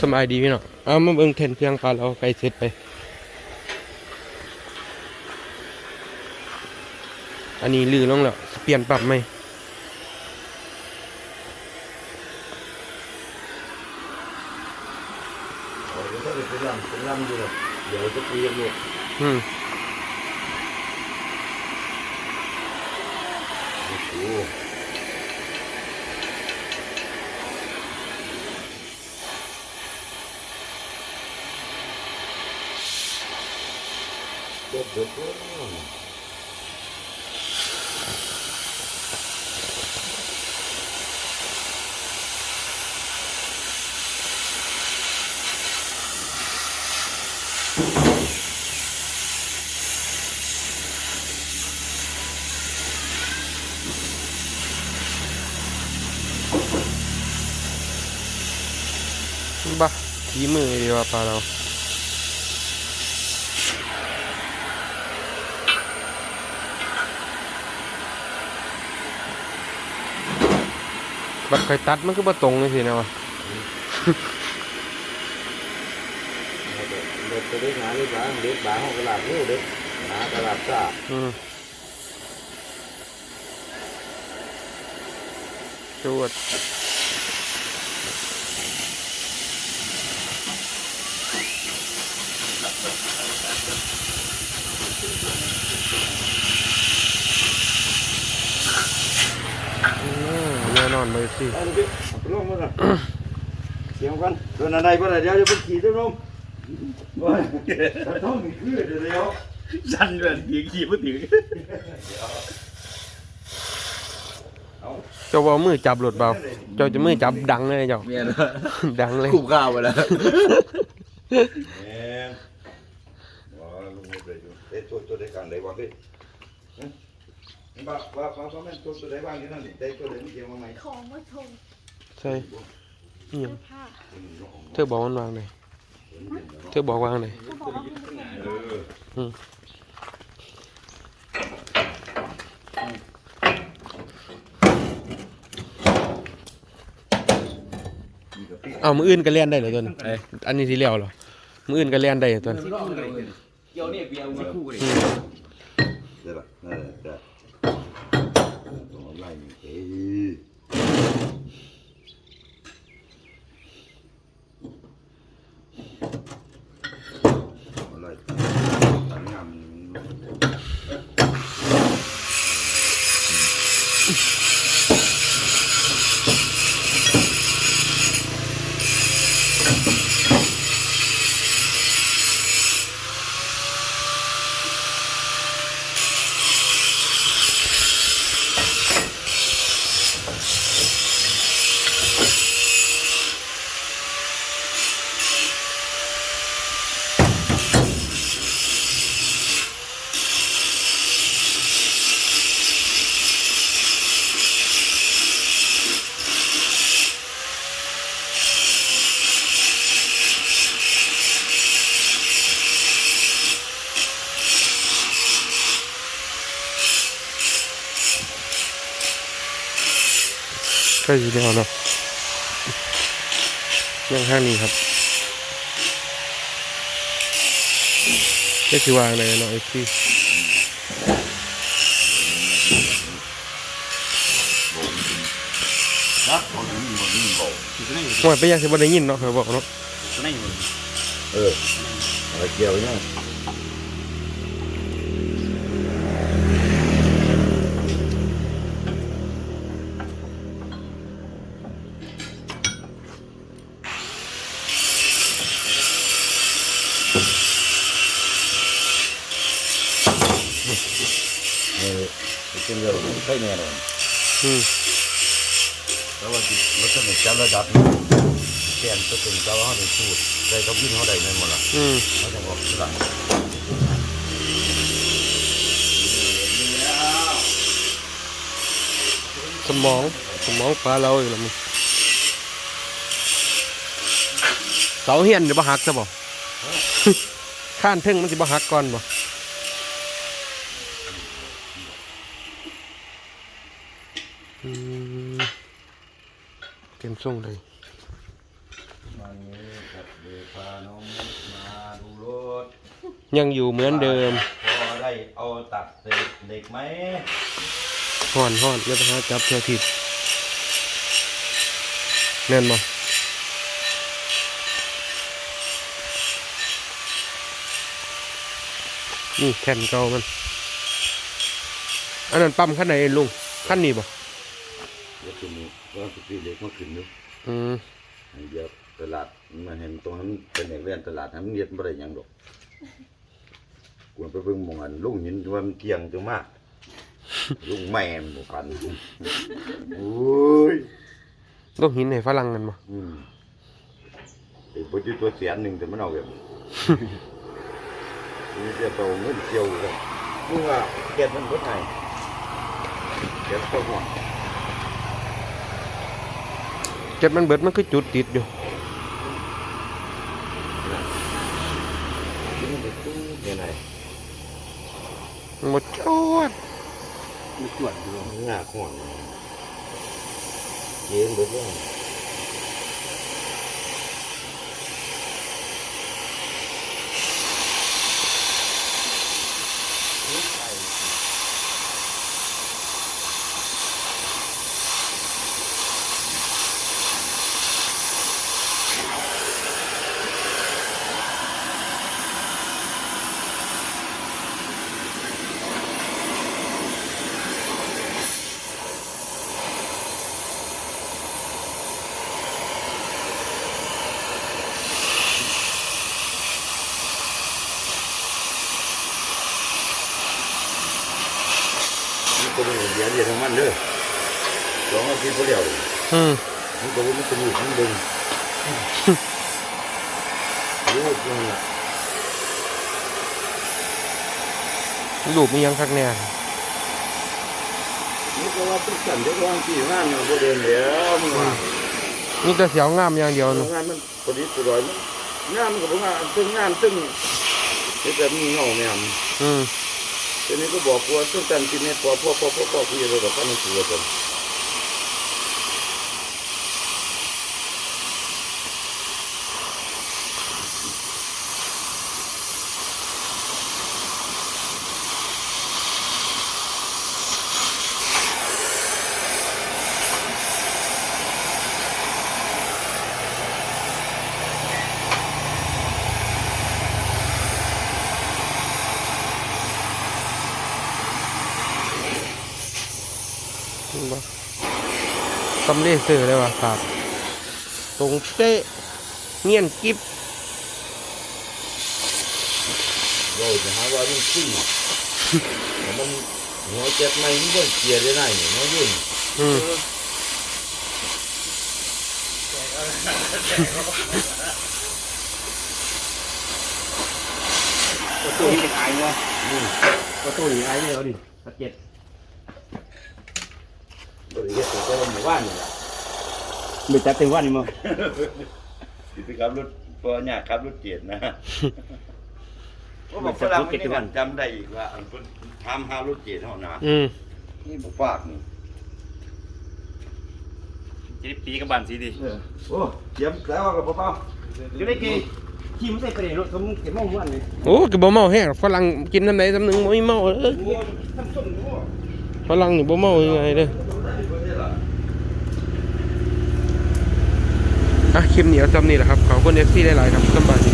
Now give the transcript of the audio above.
สบายดีพี่น้องเอามาเบิ่งเทรนเครื่องปลาเราไกลเสร็จไป อันนี้ลือลงแล้วเปลี่ยนปรับไหมเดี๋ยวก็เป็นลำเป็นลำอยู่เลยเดี๋ยวจะคุยกันอยู่อืมโอ้โห เด็ดเด็ดเด็ บ้าขี้มือดีว่าปลาเราบัดไข่ตัดมันคือบ่ตรงเลยสินะวะเด็ดตัวเด็กหาเด็กบ้างเด็กบ้างของตลาดนี่เด็กหาตลาดจ้าอืมจวดอืม แน่นอนเลยสิเอาลูกพี่เอาไปลงมาละเสียงกันตัวนั้นใดบ่ได้เดี๋ยวจะเป็นขี่ตัวน้มโอ้ยแต่ต้องมีคือเดี๋ยวเดี๋ยวสั่นเลยยิงขี่พูดถึงเจ้าว่ามือจับหลุดเบาเจ้าจะมือจับดังเลยเจ้าเมียนะดังเลยคุ้มข้าวไปแล้วแหมว่าลุงไม่ได้อยู่เด็ดตัวตัวเด็กกันได้บ่เฮ้ยฮะ ว่าว่าว่าว่าแม่นตัวตัวใดบ้างที่นั่นนี่ได้ตัวใดมีเกี่ยวมาไหมของมาส่งใช่นี่ยังเสื้อผ้าเธอบอกมันวางไหนเธอบอกวางไหนเขาบอกว่าคุณจะส่งเออเอามืออื่นก็เลียนได้เหรอตัวนี้อันนี้ที่เลี้ยวเหรอมืออื่นก็เลียนได้เหรอตัวนี้เกี่ยวเนี่ยเบียร์มาคู่เลยเดี๋ยวล่ะนั่นแหละจ้ะต้องเอาไล่นี่เอ้ยเอาไล่ตาม งามนี่ ก็อยู่เลี้ยวเนาะยังข้างนี้ครับก็คือวางเลยเนาะไอ้ที่นักเขาถึงคนนี้บอกห่วยไปยังสิบ่ได้ยินเนาะเขาบอกเนาะ เอออะไรเกี่ยวเนี่ย เป็นเรื่องใช่แน่นอนอืมแล้วว่าจิตรถจะจับระดับแกนตัวตึงเจ้าเขาได้พูดได้เขายินเขาได้เงินหมดละอืมเขาจะบอกทีหลังสมองสมองปลาเราอยู่แล้วมึงเสาเฮียนเดี๋ยวบ่หักซะบ่ข้านทึ่งมันสิบ่หักก่อนบ่อืมเต็ม ส่งเลยมันพานมมาดูรถยังอยู่เหมือนเดิมพอได้เอาตัดเศษเด็กไหมห่อนห่อนอย่าไปหาจับเธอผิดแน่นบ่นี่แผ่นเก่ามัน อันนั้นปั๊มขั้นไหนลุงขั้นนี้บ่ แล้วคือมีก็สิปีเด็กมาขึ้นอยู่อืมอันเดียวตลาดมาเห็นตรงนั้นเป็นเอกเรียนตลาดนั้นเรียนบ่ได้หยังดอกกวนไปเบิ่งหมองอันลุงหินว่ามันเกี่ยงจังมาก ลุงแม่นบ่ปันโอ้ย ลูกหินให้ฝรั่งกันบ่อืมไอ้ปุจิตัวเสียนหนึ่งแต่มันเอาแบบนี่จะโตเงินเกี่ยวกันมึงว่าเก็บมันก็ไงเก็บก็หัว เจ็บมันเบิดมันคือจุดติดอยู่มันจะตู้ยังไงหมดจอดมีขวดอยู่หน้าข้อนเย็นเบิดว่ามันก็เป็น เดียวเดียวทั้งมันเด้อสองอาทิตย์พอเดียวอืมมันก็ว่ามันจะมีข้างบนรู้ว่าจังล่ะรูปมียังคักแน่มันก็ว่าเป็นสันเด็กวางที่งานมันบ่เดินแล้วมึงว่ามีแต่เสียวงามอย่างเดียวเนอะงานมันพอดีตัวร้อยมันงานมันก็บ่งานซึ่งงานซึ่งเฮ็ดแบบมีเงาแม่มอืม ทีนี้ก็บอกว่าซึ่งกันที่นี่พอพอพอพอพอคุยกับท่านนี่ตัวกัน ตำเลเสือเลยว่ะครับ ตรงเป๊ะเงียนกิบเราจะหาว่ามันขึ้นแต่มันหัวเจ็บไหมมันก็เกลียดได้ไหนเนี่ยน้อยยุ่นอืมประตูนี่เป็นไอ้วะประตูนี่ไอ้เนี่ยเอาดิสะเก็ด บ ริเวณตัวหมู่บ้านนี่แหละไม่จัดเต็มวันนี่มั้งสิไปขับรถพอเนี่ยขับรถเกียรนะว่าบอกฝรั่งไม่ได้จำได้อีกว่าอันเพิ่นถามหารถเกียรเท่านั้นอืมนี่บอกฝากนี่จะปีกับบานสีดิโอ้เตรียมแล้วกับเป้าอยู่ได้กี่ขี่มันใส่ไปเลยรถสมมุติเก็บมองวันเลยโอ้ก็บ่เมาแห้งฝรั่งกินน้ำไหนสำนึงบ่มีเมาเอ้ยทำส้มดูฝรั่งนี่บ่เมายังไงเด้อ อะคลิปนี้เอาจำนี่แหละครับขอบคุณ FC หลายๆครับสำบายดี